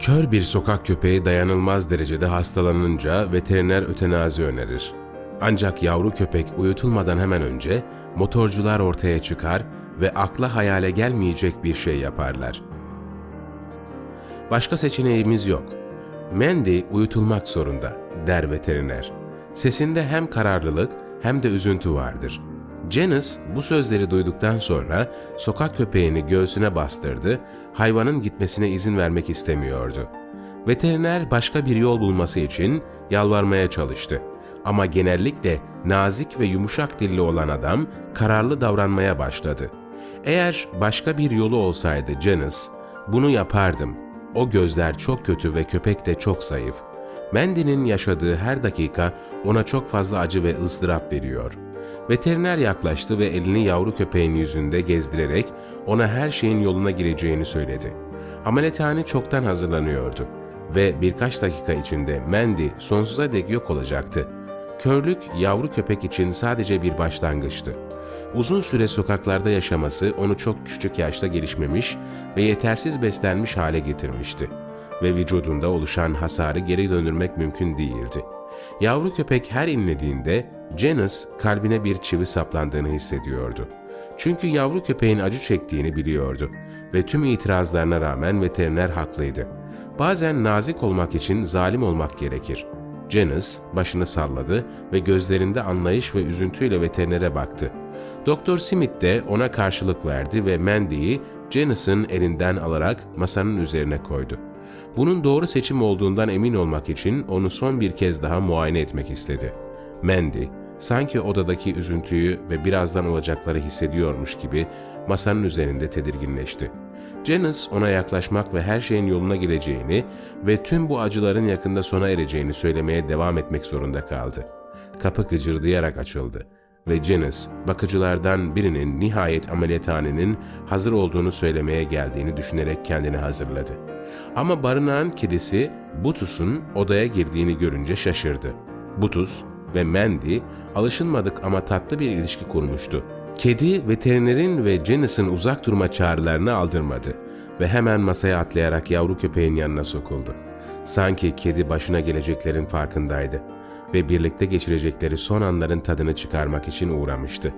Kör bir sokak köpeği dayanılmaz derecede hastalanınca veteriner ötenazi önerir. Ancak yavru köpek uyutulmadan hemen önce motorcular ortaya çıkar ve akla hayale gelmeyecek bir şey yaparlar. Başka seçeneğimiz yok. Mandy uyutulmak zorunda, der veteriner. Sesinde hem kararlılık hem de üzüntü vardır. Janice bu sözleri duyduktan sonra sokak köpeğini göğsüne bastırdı, hayvanın gitmesine izin vermek istemiyordu. Veteriner başka bir yol bulması için yalvarmaya çalıştı. Ama genellikle nazik ve yumuşak dilli olan adam kararlı davranmaya başladı. Eğer başka bir yolu olsaydı Janice, bunu yapardım. O gözler çok kötü ve köpek de çok zayıf. Mandy'nin yaşadığı her dakika ona çok fazla acı ve ızdırap veriyor. Veteriner yaklaştı ve elini yavru köpeğin yüzünde gezdirerek ona her şeyin yoluna gireceğini söyledi. Ameliyathane çoktan hazırlanıyordu ve birkaç dakika içinde Mandy sonsuza dek yok olacaktı. Körlük yavru köpek için sadece bir başlangıçtı. Uzun süre sokaklarda yaşaması onu çok küçük yaşta gelişmemiş ve yetersiz beslenmiş hale getirmişti ve vücudunda oluşan hasarı geri döndürmek mümkün değildi. Yavru köpek her inlediğinde Janice kalbine bir çivi saplandığını hissediyordu. Çünkü yavru köpeğin acı çektiğini biliyordu ve tüm itirazlarına rağmen veteriner haklıydı. Bazen nazik olmak için zalim olmak gerekir. Janice başını salladı ve gözlerinde anlayış ve üzüntüyle veterinere baktı. Doktor Smith de ona karşılık verdi ve Mandy'yi Janice'ın elinden alarak masanın üzerine koydu. Bunun doğru seçim olduğundan emin olmak için onu son bir kez daha muayene etmek istedi. Mandy, sanki odadaki üzüntüyü ve birazdan olacakları hissediyormuş gibi masanın üzerinde tedirginleşti. Janice ona yaklaşmak ve her şeyin yoluna gireceğini ve tüm bu acıların yakında sona ereceğini söylemeye devam etmek zorunda kaldı. Kapı gıcırdayarak açıldı ve Janice, bakıcılardan birinin nihayet ameliyathanenin hazır olduğunu söylemeye geldiğini düşünerek kendini hazırladı. Ama barınağın kedisi Butus'un odaya girdiğini görünce şaşırdı. Butus ve Mandy alışılmadık ama tatlı bir ilişki kurmuştu. Kedi veterinerin ve Janice'ın uzak durma çağrılarını aldırmadı ve hemen masaya atlayarak yavru köpeğin yanına sokuldu. Sanki kedi başına geleceklerin farkındaydı ve birlikte geçirecekleri son anların tadını çıkarmak için uğramıştı.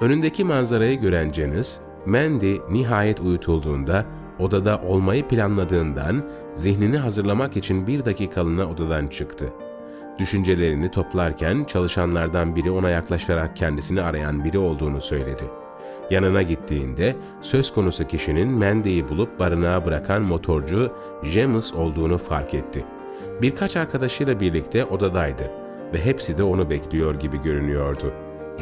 Önündeki manzarayı gören Janice, Mandy nihayet uyutulduğunda odada olmayı planladığından zihnini hazırlamak için bir dakikalığına odadan çıktı. Düşüncelerini toplarken çalışanlardan biri ona yaklaşarak kendisini arayan biri olduğunu söyledi. Yanına gittiğinde söz konusu kişinin Mandy'yi bulup barınağa bırakan motorcu James olduğunu fark etti. Birkaç arkadaşıyla birlikte odadaydı ve hepsi de onu bekliyor gibi görünüyordu.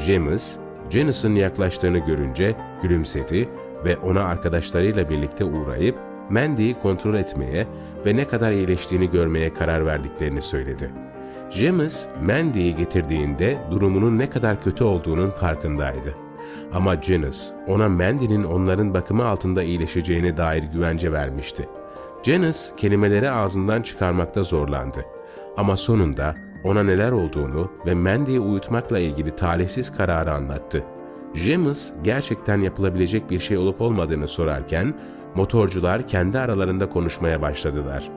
James, Janice'ın yaklaştığını görünce gülümsedi ve ona arkadaşlarıyla birlikte uğrayıp Mandy'yi kontrol etmeye ve ne kadar iyileştiğini görmeye karar verdiklerini söyledi. James, Mandy'yi getirdiğinde durumunun ne kadar kötü olduğunun farkındaydı. Ama Janice, ona Mandy'nin onların bakımı altında iyileşeceğine dair güvence vermişti. Janice kelimeleri ağzından çıkarmakta zorlandı. Ama sonunda ona neler olduğunu ve Mandy'yi uyutmakla ilgili talihsiz kararı anlattı. James gerçekten yapılabilecek bir şey olup olmadığını sorarken motorcular kendi aralarında konuşmaya başladılar.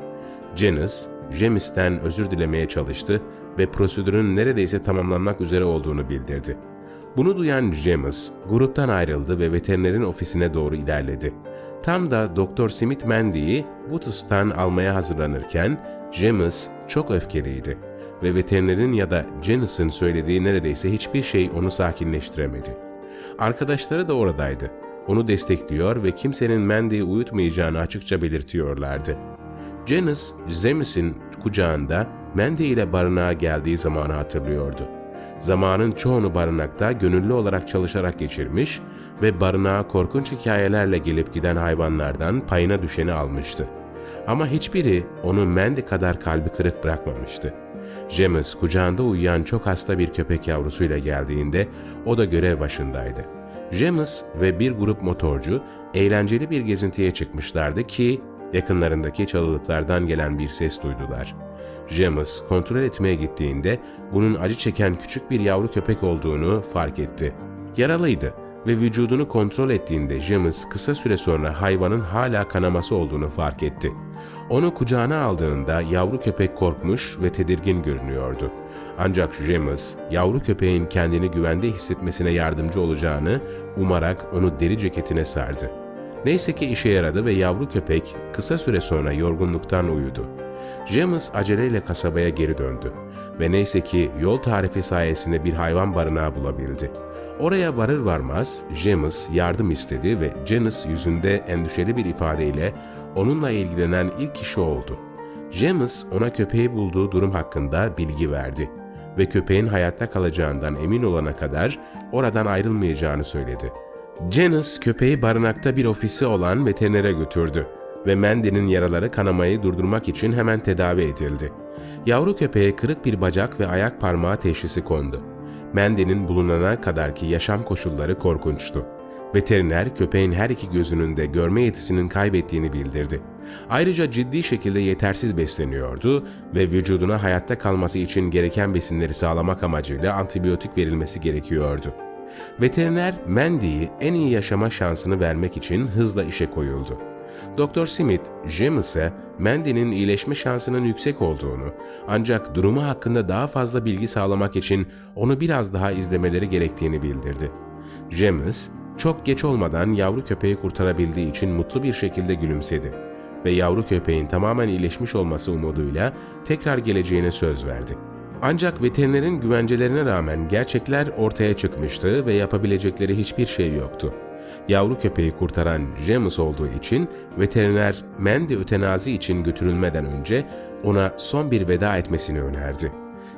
Janice, James'ten özür dilemeye çalıştı ve prosedürün neredeyse tamamlanmak üzere olduğunu bildirdi. Bunu duyan James, gruptan ayrıldı ve veterinerin ofisine doğru ilerledi. Tam da Doktor Smith Mandy'yi Butus'tan almaya hazırlanırken James çok öfkeliydi ve veterinerin ya da Janice'ın söylediği neredeyse hiçbir şey onu sakinleştiremedi. Arkadaşları da oradaydı. Onu destekliyor ve kimsenin Mandy'yi uyutmayacağını açıkça belirtiyorlardı. Janice, Zemis'in kucağında Mandy ile barınağa geldiği zamanı hatırlıyordu. Zamanın çoğunu barınakta gönüllü olarak çalışarak geçirmiş ve barınağa korkunç hikayelerle gelip giden hayvanlardan payına düşeni almıştı. Ama hiçbiri onu Mandy kadar kalbi kırık bırakmamıştı. James kucağında uyuyan çok hasta bir köpek yavrusuyla geldiğinde o da görev başındaydı. James ve bir grup motorcu eğlenceli bir gezintiye çıkmışlardı ki yakınlarındaki çalılıklardan gelen bir ses duydular. James kontrol etmeye gittiğinde bunun acı çeken küçük bir yavru köpek olduğunu fark etti. Yaralıydı ve vücudunu kontrol ettiğinde James kısa süre sonra hayvanın hala kanaması olduğunu fark etti. Onu kucağına aldığında yavru köpek korkmuş ve tedirgin görünüyordu. Ancak James, yavru köpeğin kendini güvende hissetmesine yardımcı olacağını umarak onu deri ceketine sardı. Neyse ki işe yaradı ve yavru köpek kısa süre sonra yorgunluktan uyudu. James aceleyle kasabaya geri döndü ve neyse ki yol tarifi sayesinde bir hayvan barınağı bulabildi. Oraya varır varmaz James yardım istedi ve Janice yüzünde endişeli bir ifadeyle onunla ilgilenen ilk kişi oldu. James ona köpeği bulduğu durum hakkında bilgi verdi ve köpeğin hayatta kalacağından emin olana kadar oradan ayrılmayacağını söyledi. Janice köpeği barınakta bir ofisi olan veterinere götürdü ve Mandy'nin yaraları kanamayı durdurmak için hemen tedavi edildi. Yavru köpeğe kırık bir bacak ve ayak parmağı teşhisi kondu. Mandy'nin bulunana kadarki yaşam koşulları korkunçtu. Veteriner köpeğin her iki gözünün de görme yetisinin kaybettiğini bildirdi. Ayrıca ciddi şekilde yetersiz besleniyordu ve vücuduna hayatta kalması için gereken besinleri sağlamak amacıyla antibiyotik verilmesi gerekiyordu. Veteriner Mandy'yi en iyi yaşama şansını vermek için hızla işe koyuldu. Dr. Smith, James'e Mandy'nin iyileşme şansının yüksek olduğunu ancak durumu hakkında daha fazla bilgi sağlamak için onu biraz daha izlemeleri gerektiğini bildirdi. James, çok geç olmadan yavru köpeği kurtarabildiği için mutlu bir şekilde gülümsedi ve yavru köpeğin tamamen iyileşmiş olması umuduyla tekrar geleceğine söz verdi. Ancak veterinerin güvencelerine rağmen gerçekler ortaya çıkmıştı ve yapabilecekleri hiçbir şey yoktu. Yavru köpeği kurtaran James olduğu için veteriner Mandy ötenazi için götürülmeden önce ona son bir veda etmesini önerdi.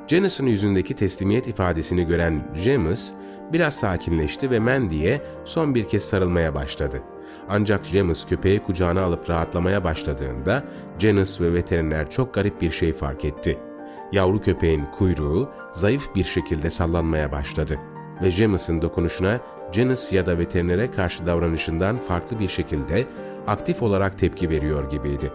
Janice'ın yüzündeki teslimiyet ifadesini gören James biraz sakinleşti ve Mandy'ye son bir kez sarılmaya başladı. Ancak James köpeği kucağına alıp rahatlamaya başladığında Janice ve veteriner çok garip bir şey fark etti. Yavru köpeğin kuyruğu zayıf bir şekilde sallanmaya başladı ve James'ın dokunuşuna Janice ya da veterinere karşı davranışından farklı bir şekilde aktif olarak tepki veriyor gibiydi.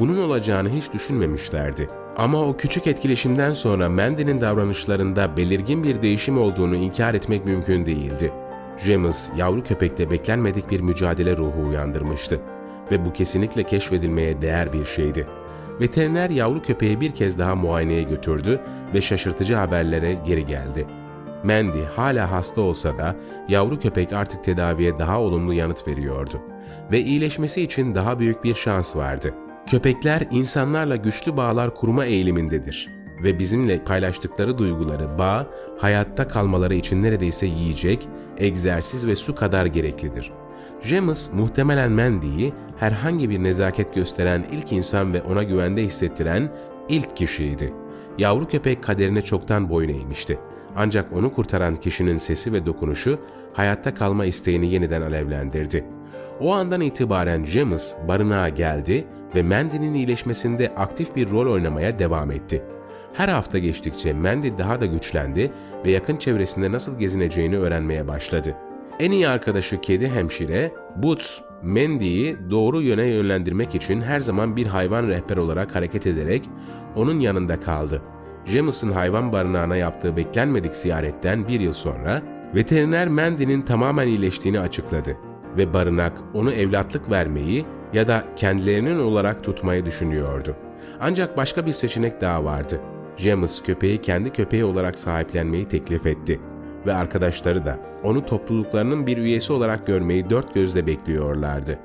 Bunun olacağını hiç düşünmemişlerdi. Ama o küçük etkileşimden sonra Mandy'nin davranışlarında belirgin bir değişim olduğunu inkar etmek mümkün değildi. James, yavru köpekte beklenmedik bir mücadele ruhu uyandırmıştı ve bu kesinlikle keşfedilmeye değer bir şeydi. Veteriner yavru köpeği bir kez daha muayeneye götürdü ve şaşırtıcı haberlere geri geldi. Mandy hala hasta olsa da yavru köpek artık tedaviye daha olumlu yanıt veriyordu ve iyileşmesi için daha büyük bir şans vardı. Köpekler insanlarla güçlü bağlar kurma eğilimindedir ve bizimle paylaştıkları duyguları, bağ, hayatta kalmaları için neredeyse yiyecek, egzersiz ve su kadar gereklidir. James muhtemelen Mandy'yi herhangi bir nezaket gösteren ilk insan ve ona güvende hissettiren ilk kişiydi. Yavru köpek kaderine çoktan boyun eğmişti. Ancak onu kurtaran kişinin sesi ve dokunuşu hayatta kalma isteğini yeniden alevlendirdi. O andan itibaren James barınağa geldi ve Mandy'nin iyileşmesinde aktif bir rol oynamaya devam etti. Her hafta geçtikçe Mandy daha da güçlendi ve yakın çevresinde nasıl gezineceğini öğrenmeye başladı. En iyi arkadaşı kedi hemşire, Boots, Mandy'yi doğru yöne yönlendirmek için her zaman bir hayvan rehber olarak hareket ederek onun yanında kaldı. James'ın hayvan barınağına yaptığı beklenmedik ziyaretten bir yıl sonra veteriner Mandy'nin tamamen iyileştiğini açıkladı ve barınak onu evlatlık vermeyi ya da kendilerinin olarak tutmayı düşünüyordu. Ancak başka bir seçenek daha vardı. James köpeği kendi köpeği olarak sahiplenmeyi teklif etti ve arkadaşları da onu topluluklarının bir üyesi olarak görmeyi dört gözle bekliyorlardı.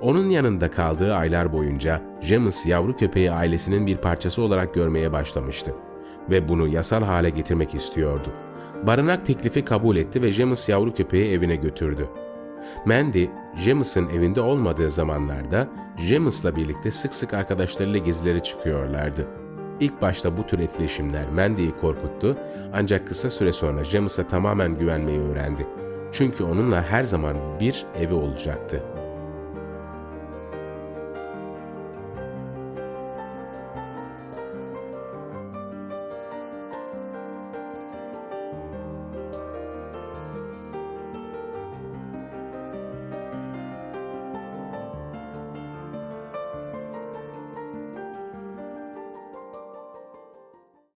Onun yanında kaldığı aylar boyunca James yavru köpeği ailesinin bir parçası olarak görmeye başlamıştı ve bunu yasal hale getirmek istiyordu. Barınak teklifi kabul etti ve James yavru köpeği evine götürdü. Mandy, James'ın evinde olmadığı zamanlarda James'la birlikte sık sık arkadaşlarıyla gezilere çıkıyorlardı. İlk başta bu tür etkileşimler Mandy'yi korkuttu ancak kısa süre sonra James'a tamamen güvenmeyi öğrendi. Çünkü onunla her zaman bir evi olacaktı.